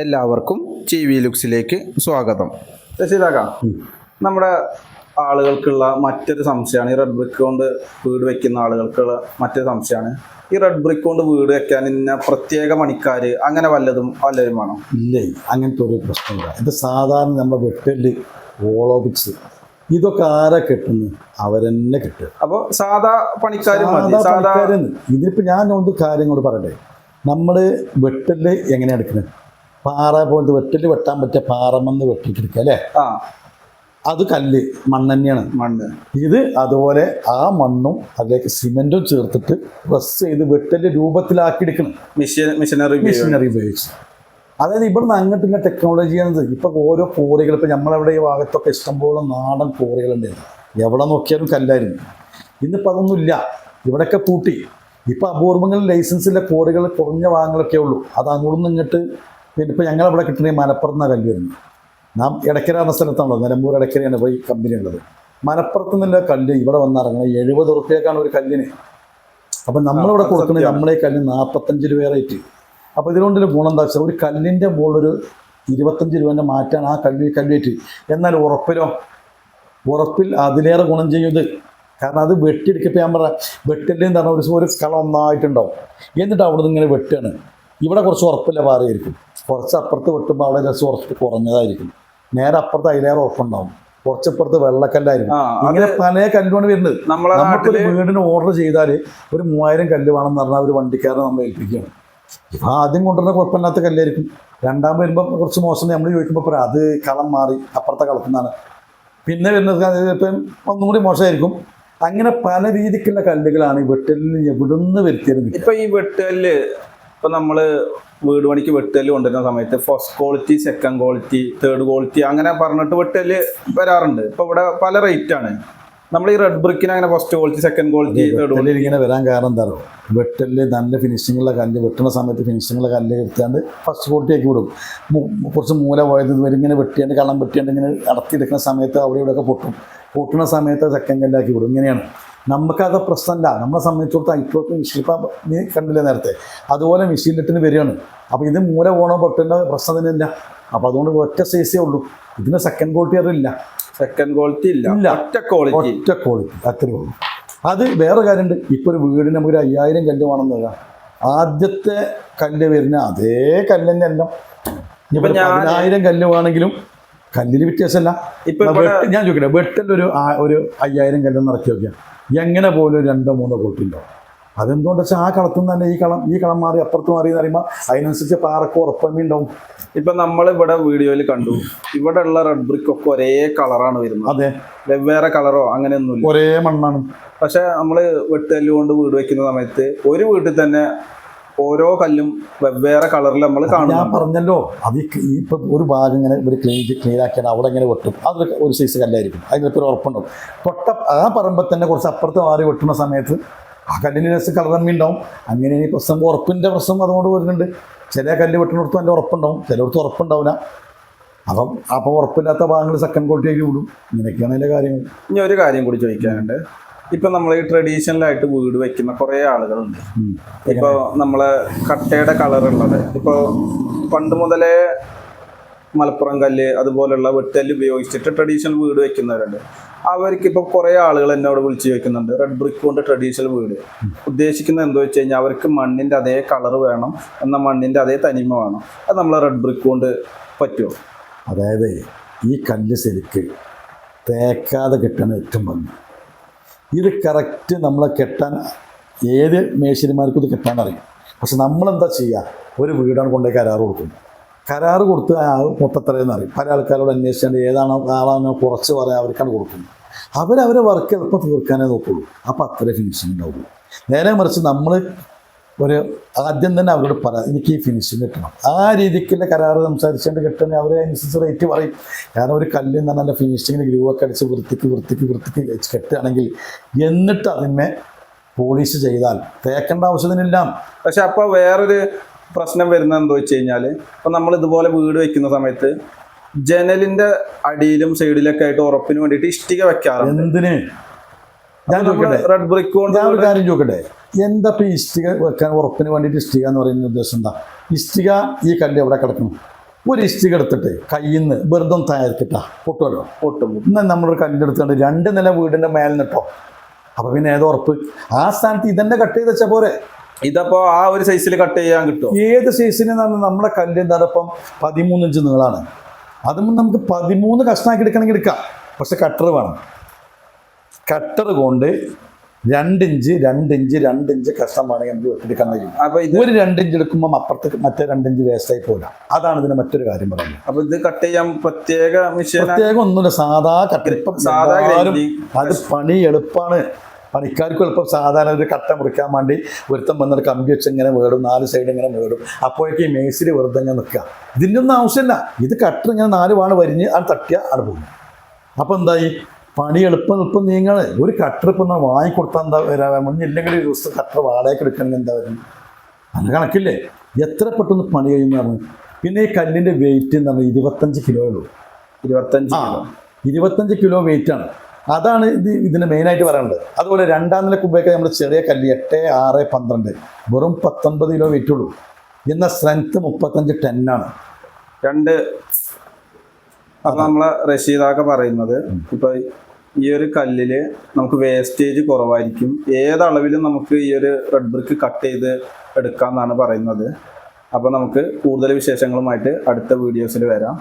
എല്ലാവർക്കും T V ലുക്സിലേക്ക് സ്വാഗതം. രക്ഷിതാക്ക നമ്മുടെ ആളുകൾക്കുള്ള മറ്റൊരു സംശയമാണ് ഈ റെഡ് ബ്രിക്ക് കൊണ്ട് വീട് വെക്കുന്ന ആളുകൾക്കുള്ള മറ്റൊരു സംശയമാണ്. ഈ റെഡ് ബ്രിക്ക് കൊണ്ട് വീട് വെക്കാൻ ഇന്ന പ്രത്യേക പണിക്കാർ അങ്ങനെ വല്ലതും വല്ലതും വേണം? ഇല്ലേ അങ്ങനത്തെ ഒരു പ്രശ്നമില്ല ഇത് സാധാരണ നമ്മുടെ വെട്ടൽ ഓളോപിച്ച് ഇതൊക്കെ ആരാ കിട്ടുന്നു? അവരെന്നെ കിട്ടും അപ്പോൾ സാധാ പണിക്കാരും സാധാ പണിക്കാരെന്ന്. ഞാൻ ഒന്ന് കാര്യം കൂടെ പറയട്ടെ. നമ്മൾ വെട്ടൽ എങ്ങനെയാണ് എടുക്കുന്നത് പാറ പോലത്തെ വെട്ടിട്ട് വെട്ടാൻ പറ്റിയ പാറമെന്ന് വെട്ടിട്ടിരിക്കുക അല്ലേ? അത് കല്ല് മണ്ണ് മണ്ണ്. ഇത് അതുപോലെ ആ മണ്ണും അതിലേക്ക് സിമെന്റും ചേർത്തിട്ട് പ്രസ് ചെയ്ത് വെട്ടിന്റെ രൂപത്തിലാക്കി എടുക്കണം. മെഷീനറി മിഷനറി ഉപയോഗിച്ച്. അതായത് ഇവിടുന്ന് അങ്ങോട്ടുള്ള എന്നത് ഇപ്പൊ ഓരോ കോറികൾ ഇപ്പൊ നമ്മളവിടെ ഈ ഭാഗത്തൊക്കെ ഇഷ്ടംപോലെ നാടൻ കോറികളുണ്ടായിരുന്നു എവിടെ നോക്കിയാലും കല്ലായിരുന്നു ഇന്നിപ്പോൾ അതൊന്നുമില്ല ഇവിടെയൊക്കെ പൂട്ടി. ഇപ്പൊ അപൂർവങ്ങളിൽ ലൈസൻസിലെ കോറികൾ കുറഞ്ഞ ഭാഗങ്ങളൊക്കെ ഉള്ളൂ. അത് അങ്ങോട്ടൊന്നും ഇങ്ങോട്ട് പിന്നെ ഇപ്പം ഞങ്ങളവിടെ കിട്ടുന്ന ഈ നിന്നാണ് കല്ല് വരുന്നത്. നാം ഇടയ്ക്കര എന്ന സ്ഥലത്താണല്ലോ നിലമ്പൂർ ഇടയ്ക്കരയാണ് പോയി കമ്പനി ഉള്ളത്. മലപ്പുറത്ത് നിന്നുള്ള കല്ല് ഇവിടെ വന്നിറങ്ങുന്നത് എഴുപത് റുപ്യക്കാണ് ഒരു കല്ലിന്. അപ്പം നമ്മളിവിടെ കൊടുക്കുന്നത്. നമ്മളെ കല്ല് നാൽപ്പത്തഞ്ച് രൂപ റേറ്റ്. അപ്പോൾ ഇതിനോണ്ടൊരു ഗുണം എന്താ വെച്ചാൽ ഒരു കല്ലിന്റെ മുകളിലൊരു ഇരുപത്തഞ്ച് രൂപേന്റെ മാറ്റാണ് ആ കല്ല് കല്ലേറ്റ് എന്നാൽ ഉറപ്പിലോ? ഉറപ്പിൽ അതിലേറെ ഗുണം ചെയ്യും കാരണം അത് വെട്ടിയെടുക്കപ്പോൾ ഞാൻ പറയാം വെട്ടില്ലേ എന്ന് പറഞ്ഞാൽ ഒരു ഒരു കളം ഒന്നായിട്ടുണ്ടാവും എന്നിട്ട് അവിടെ നിന്ന് ഇങ്ങനെ വെട്ടുകയാണ് ഇവിടെ കുറച്ച് ഉറപ്പില്ല പാറയായിരിക്കും കുറച്ച് അപ്പുറത്ത് വെട്ടുമ്പോൾ അവിടെ രസം ഉറപ്പ് കുറഞ്ഞതായിരിക്കും. നേരെ അപ്പുറത്ത് അതിലേറെ ഉറപ്പുണ്ടാവും. കുറച്ചപ്പുറത്ത് വെള്ളക്കല്ലായിരുന്നു അങ്ങനെ പല കല്ലുമാണ് വരുന്നത്. നമുക്കൊരു വീടിന് ഓർഡർ ചെയ്താൽ ഒരു മൂവായിരം കല്ല് വേണം എന്ന് പറഞ്ഞാൽ ഒരു വണ്ടിക്കാരനെ നമ്മൾ ഏൽപ്പിക്കുകയാണ്. ഇപ്പം ആദ്യം കൊണ്ടുവരുന്ന കുഴപ്പമില്ലാത്ത കല്ലായിരിക്കും. രണ്ടാം വരുമ്പോൾ കുറച്ച് മോശം നമ്മൾ ചോദിക്കുമ്പോൾ പറയാം അത് കളം മാറി അപ്പുറത്തെ കളത്തുനിന്നാണ് പിന്നെ വരുന്നത് ഇപ്പം ഒന്നും കൂടി മോശമായിരിക്കും. അങ്ങനെ പല രീതിക്കുള്ള കല്ലുകളാണ് ഈ വെട്ടലിന് എവിടുന്ന് വരുത്തിയത് ഇപ്പം ഈ വെട്ടുകല്ല് ഇപ്പൊ നമ്മൾ വീട് പണിക്ക് വെട്ടൽ കൊണ്ടുവരുന്ന സമയത്ത് first quality second quality third quality അങ്ങനെ പറഞ്ഞിട്ട് വെട്ടൽ വരാറുണ്ട്. ഇപ്പൊ ഇവിടെ പല റേറ്റ് ആണ്. നമ്മൾ ഈ റെഡ് ബ്രിക്കിന് അങ്ങനെ first quality second quality third quality ഇങ്ങനെ വരാൻ കാരണം എന്താ പറയുക വെട്ടലിൽ നല്ല ഫിനിഷിങ്ങുള്ള കല്ല് വെട്ടുന്ന സമയത്ത് ഫിനിഷിങ്ങുള്ള കല്ല് എടുത്താണ്ട് ഫസ്റ്റ് ക്വാളിറ്റി ആക്കി വിടും. കുറച്ച് മൂല പോയത് ഇതുവരെ ഇങ്ങനെ വെട്ടിയാണ്ട് കള്ളം വെട്ടിയാണ്ട് ഇങ്ങനെ അടത്തിയെടുക്കുന്ന സമയത്ത് അവിടെ ഇവിടെയൊക്കെ പൊട്ടും. പൊട്ടുന്ന സമയത്ത് സെക്കൻഡ് കല്ലാക്കി വിടും. ഇങ്ങനെയാണ്. നമുക്കത് പ്രശ്നമല്ല. നമ്മളെ സംബന്ധിച്ചിടത്തോളം ഐറ്റോക്ക് ഇപ്പം നീ കണ്ടില്ലേ നേരത്തെ? അതുപോലെ മെഷീനിലിട്ടിന് വരികയാണ്. അപ്പോൾ ഇത് മൂല പോകണോ പൊട്ടുന്ന പ്രശ്നം തന്നെയല്ല അപ്പോൾ അതുകൊണ്ട് ഒറ്റ സൈസേ ഉള്ളൂ. ഇതിന് സെക്കൻഡ് ക്വാളിറ്റി അറിയില്ല സെക്കൻഡ് ക്വാളിറ്റി ഇല്ല. ഇല്ല. ഒറ്റ ക്വാളിറ്റി ഒറ്റ ക്വാളിറ്റി അത്രേ ഉള്ളൂ. അത് വേറെ കാര്യമുണ്ട്. ഇപ്പോൾ ഒരു വീടിന് നമുക്കൊരു അയ്യായിരം കല്ല് വേണമെന്ന് വരാം ആദ്യത്തെ കല്ല് വരുന്ന അതേ കല്ല് തന്നെ എല്ലാം ഇപ്പൊ ഞാൻ- പതിനായിരം കല്ല് വേണമെങ്കിലും കല്ലിന് വ്യത്യാസമല്ല. ഞാൻ ചോദിക്കട്ടെ വെട്ടിന്റെ ഒരു ഒരു അയ്യായിരം കല്ലെന്ന് ഇറക്കി നോക്കിയാൽ എങ്ങനെ പോലും രണ്ടോ മൂന്നോ ഉണ്ടാവും അതെന്തുകൊണ്ട് വെച്ചാൽ ആ കളത്തിൽ നിന്ന് തന്നെ ഈ കളം ഈ കളം മാറി അപ്പുറത്ത് മാറി എന്ന് പറയുമ്പോൾ അതിനനുസരിച്ച് പാറക്ക് ഉറപ്പമേ ഉണ്ടാവും. ഇപ്പൊ നമ്മൾ ഇവിടെ വീഡിയോയിൽ കണ്ടു ഇവിടെ ഉള്ള റെഡ് ബ്രിക്ക് ഒക്കെ ഒരേ കളറാണ് വരുന്നത്. അതെ. വെവ്വേറെ കളറോ അങ്ങനെയൊന്നുമില്ല. ഒരേ മണ്ണാണ്. പക്ഷെ നമ്മൾ വെട്ടുകല്ല് കൊണ്ട് വീട് വെക്കുന്ന സമയത്ത് ഒരു വീട്ടിൽ തന്നെ ഓരോ കല്ലും വെവ്വേറെ കളറിൽ നമ്മൾ കാണും ഞാൻ പറഞ്ഞല്ലോ അത് ഈ ഇപ്പൊ ഒരു ഭാഗം ഇങ്ങനെ ഒരു ക്ലീൻ ക്ലീൻ ആക്കിയാണ് അവിടെ ഇങ്ങനെ വെട്ടും. അത് ഒരു സൈസ് കല്ലായിരിക്കും. അതിനൊക്കെ ഒരു ഉറപ്പുണ്ടാവും. തൊട്ട ആ പറമ്പ് തന്നെ കുറച്ച് അപ്പുറത്ത് മാറി വെട്ടുന്ന സമയത്ത് ആ കല്ലിന് രസം കളർ തമ്മി ഉണ്ടാവും. അങ്ങനെ ഈ പ്രശ്നം ഉറപ്പിന്റെ പ്രശ്നം അതുകൊണ്ട് വരുന്നുണ്ട്. ചില കല്ല് വെട്ടുന്നിടത്തും അതിന്റെ ഉറപ്പുണ്ടാവും. ചിലയിടത്ത് ഉറപ്പുണ്ടാവില്ല. അപ്പം അപ്പം ഉറപ്പില്ലാത്ത ഭാഗങ്ങൾ സെക്കൻഡ് ക്വാളിറ്റി ആക്കി വിടും. ഇങ്ങനെയൊക്കെയാണ് അതിന്റെ കാര്യങ്ങൾ. ഇനി ഒരു കാര്യം കൂടി ചോദിക്കാനുണ്ട്. ഇപ്പൊ നമ്മൾ ഈ ട്രഡീഷണൽ ആയിട്ട് വീട് വെക്കുന്ന കുറെ ആളുകളുണ്ട്. ഇപ്പൊ നമ്മളെ കട്ടയുടെ കളർ ഉള്ളത്. ഇപ്പൊ പണ്ട് മുതലേ മലപ്പുറം കല്ല് അതുപോലെയുള്ള വെട്ടൽ ഉപയോഗിച്ചിട്ട് ട്രഡീഷണൽ വീട് വെക്കുന്നവരുണ്ട്. അവർക്ക് ഇപ്പൊ കുറെ ആളുകൾ എന്നോട് വിളിച്ചു ചോദിക്കുന്നുണ്ട്. റെഡ് ബ്രിക്ക് കൊണ്ട് ട്രഡീഷണൽ വീട്. ഉദ്ദേശിക്കുന്നത് എന്താ വെച്ച് കഴിഞ്ഞാൽ അവർക്ക് മണ്ണിന്റെ അതേ കളർ വേണം എന്ന മണ്ണിന്റെ അതേ തനിമ വേണം. അത് നമ്മൾ റെഡ് ബ്രിക്ക് കൊണ്ട് പറ്റുമോ അതായത് ഈ കല്ല് ശരിക്ക് തേക്കാതെ കിട്ടണ ഏറ്റവും ഭംഗി. ഇത് കറക്റ്റ് നമ്മളെ കെട്ടാൻ ഏത് മേശരിമാർക്കും ഇത് കെട്ടാൻ അറിയും പക്ഷെ നമ്മളെന്താ ചെയ്യുക ഒരു വീടാണ് കൊണ്ടുപോയി കരാറ് കൊടുക്കുന്നത്. കരാറ് കൊടുത്ത് മൊത്തത്രയെന്ന് അറിയും. പല ആൾക്കാരോട് അന്വേഷിച്ചാൽ ഏതാണോ ആളാണോ കുറച്ച് പറയാൻ അവർക്കാണ് കൊടുക്കുന്നത്. അവരവരെ വർക്ക് എളുപ്പം തീർക്കാനേ നോക്കുള്ളൂ. അപ്പോൾ അത്രേ ഫിനിഷിങ് ഉണ്ടാവുള്ളൂ. നേരെ മറിച്ച് നമ്മൾ ഒരു ആദ്യം തന്നെ അവരോട് പറയാം എനിക്ക് ഈ ഫിനിഷിങ് കിട്ടണം. ആ രീതിക്കുള്ള കരാറ് സംസാരിച്ചുകൊണ്ട് കിട്ടണേ അവർ അതിനനുസരിച്ച് റേറ്റ് പറയും. കാരണം ഒരു കല്ലിൽ നിന്ന് നല്ല ഫിനിഷിങ്ങിന് ഗ്രൂവൊക്കെ ഒക്കെ അടിച്ച് വൃത്തിക്ക് വൃത്തിക്ക് വൃത്തിക്ക് കെട്ടുകയാണെങ്കിൽ എന്നിട്ട് അതിനെ പോളിഷ് ചെയ്താൽ തേക്കേണ്ട ആവശ്യത്തിനില്ല. പക്ഷെ അപ്പോൾ വേറൊരു പ്രശ്നം വരുന്നത് എന്താ വെച്ച് കഴിഞ്ഞാൽ ഇപ്പം നമ്മൾ ഇതുപോലെ വീട് വെക്കുന്ന സമയത്ത് ജനലിന്റെ അടിയിലും സൈഡിലൊക്കെ ആയിട്ട് ഉറപ്പിന് വേണ്ടിയിട്ട് ഇഷ്ടിക വെക്കാറുണ്ട്. എന്തിന്? ഞാൻ റെഡ് ബ്രിക്ക് കൊണ്ട് ഞാൻ ഒരു കാര്യം ചോദിക്കട്ടെ? എന്താ ഇപ്പം ഇഷ്ടിക വെക്കാൻ ഉറപ്പിന് വേണ്ടിയിട്ട് ഇഷ്ടിക എന്ന് പറയുന്ന ഉദ്ദേശം എന്താ? ഇഷ്ടിക ഈ കല്ല് എവിടെ കിടക്കണം ഒരു ഇഷ്ടിക എടുത്തിട്ട് കയ്യിൽ നിന്ന് വെറുതെ തയ്യാറിക്കിട്ടാ പൊട്ടുമല്ലോ പൊട്ടും. എന്നാൽ നമ്മളൊരു കല്ലെടുത്തുകൊണ്ട് രണ്ട് നില വീടിന്റെ മേലെ നിട്ടോ അപ്പോൾ പിന്നെ ഏതോ ഉറപ്പ്? ആ സ്ഥാനത്ത് ഇതന്നെ കട്ട് ചെയ്ത് വെച്ചാൽ പോരെ? ഇതപ്പോ ആ ഒരു സൈസിൽ കട്ട് ചെയ്യാൻ കിട്ടും ഏത് സൈസിന് നമ്മുടെ കല്ല് എന്താണ് ഇപ്പം പതിമൂന്ന് ഇഞ്ച് നീളാണ്. അതും നമുക്ക് പതിമൂന്ന് കഷ്ണാക്കി എടുക്കണമെങ്കിൽ എടുക്കാം. പക്ഷെ കട്ടർ വേണം. കട്ടർ കൊണ്ട് രണ്ടിഞ്ച് രണ്ടിഞ്ച് രണ്ടിഞ്ച് കഷ്ണം വേണമെങ്കിൽ നമുക്ക് എടുക്കാൻ കഴിയും. അപ്പൊ ഇത് ഒരു രണ്ടിഞ്ച് എടുക്കുമ്പോൾ അപ്പുറത്ത് മറ്റേ രണ്ടിഞ്ച് വേസ്റ്റായി പോകില്ല അതാണ് ഇതിന് മറ്റൊരു കാര്യം പറയുന്നത്. അപ്പൊ ഇത് കട്ട് ചെയ്യാൻ പ്രത്യേക മെഷീൻ പ്രത്യേകം ഒന്നുമില്ല. സാധാ കട്ട് സാധാരണ സാധാ. അത് പണി എളുപ്പമാണ് പണിക്കാർക്ക് എളുപ്പം. സാധാരണ ഒരു കട്ട മുറിക്കാൻ വേണ്ടി ഒരുത്തം വന്നിട്ട് കമ്പി വെച്ച് ഇങ്ങനെ വേടും. നാല് സൈഡ് ഇങ്ങനെ വേടും. അപ്പോഴേക്കും ഈ മേസിൽ വെറുതെ ഇങ്ങനെ നിൽക്കുക. ഇതിന്റെ ഒന്നും ആവശ്യമില്ല. ഇത് കട്ടർ ഇങ്ങനെ നാല് വാണ് വരിഞ്ഞ് അത് തട്ടിയ അത് പോകും. അപ്പോൾ എന്തായി? പണി എളുപ്പം എളുപ്പം നീങ്ങളെ ഒരു കട്ടർ ഇപ്പം നമ്മൾ വാങ്ങിക്കൊടുത്താൽ എന്താ വരാ? മുന്നില്ലെങ്കിൽ ഒരു ദിവസം കട്ടർ വാടകയ്ക്ക് എടുക്കണമെങ്കിൽ എന്താ വരും? അത് കണക്കില്ലേ? എത്ര പെട്ടെന്ന് പണി കഴിയുന്നതാണ് പിന്നെ ഈ കല്ലിന്റെ വെയിറ്റ് എന്ന് പറഞ്ഞാൽ ഇരുപത്തഞ്ച് കിലോ ഉള്ളൂ. ഇരുപത്തഞ്ച് ഇരുപത്തഞ്ച് കിലോ വെയിറ്റ് ആണ്. അതാണ് ഇത് ഇതിന് മെയിനായിട്ട് പറയാനുള്ളത്. അതുപോലെ രണ്ടാം നില കുമ്പേക്ക നമ്മൾ ചെറിയ കല്ല് എട്ട് ആറ് പന്ത്രണ്ട്. വെറും പത്തൊൻപത് കിലോ വെയിറ്റ് ഉള്ളൂ. എന്നാൽ സ്ട്രെങ്ത് മുപ്പത്തഞ്ച് ടെന്നാണ് രണ്ട് അപ്പൊ നമ്മളെ റഷീദാക്ക പറയുന്നത് ഇപ്പൊ ഈ ഒരു കല്ലിൽ നമുക്ക് വേസ്റ്റേജ് കുറവായിരിക്കും. ഏത് അളവിലും നമുക്ക് ഈ ഒരു റെഡ് ബ്രിക്ക് കട്ട് ചെയ്ത് എടുക്കാമെന്നാണ് പറയുന്നത്. അപ്പൊ നമുക്ക് കൂടുതൽ വിശേഷങ്ങളുമായിട്ട് അടുത്ത വീഡിയോസിൽ വരാം.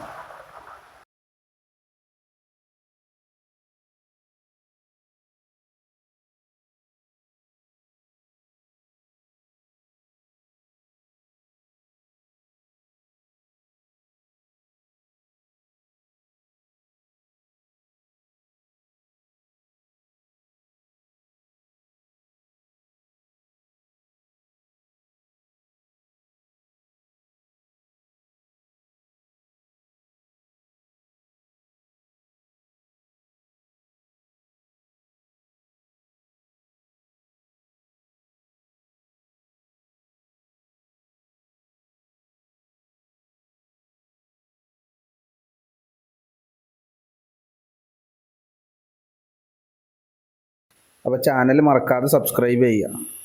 അപ്പൊ ചാനൽ മറക്കാതെ സബ്സ്ക്രൈബ് ചെയ്യുക.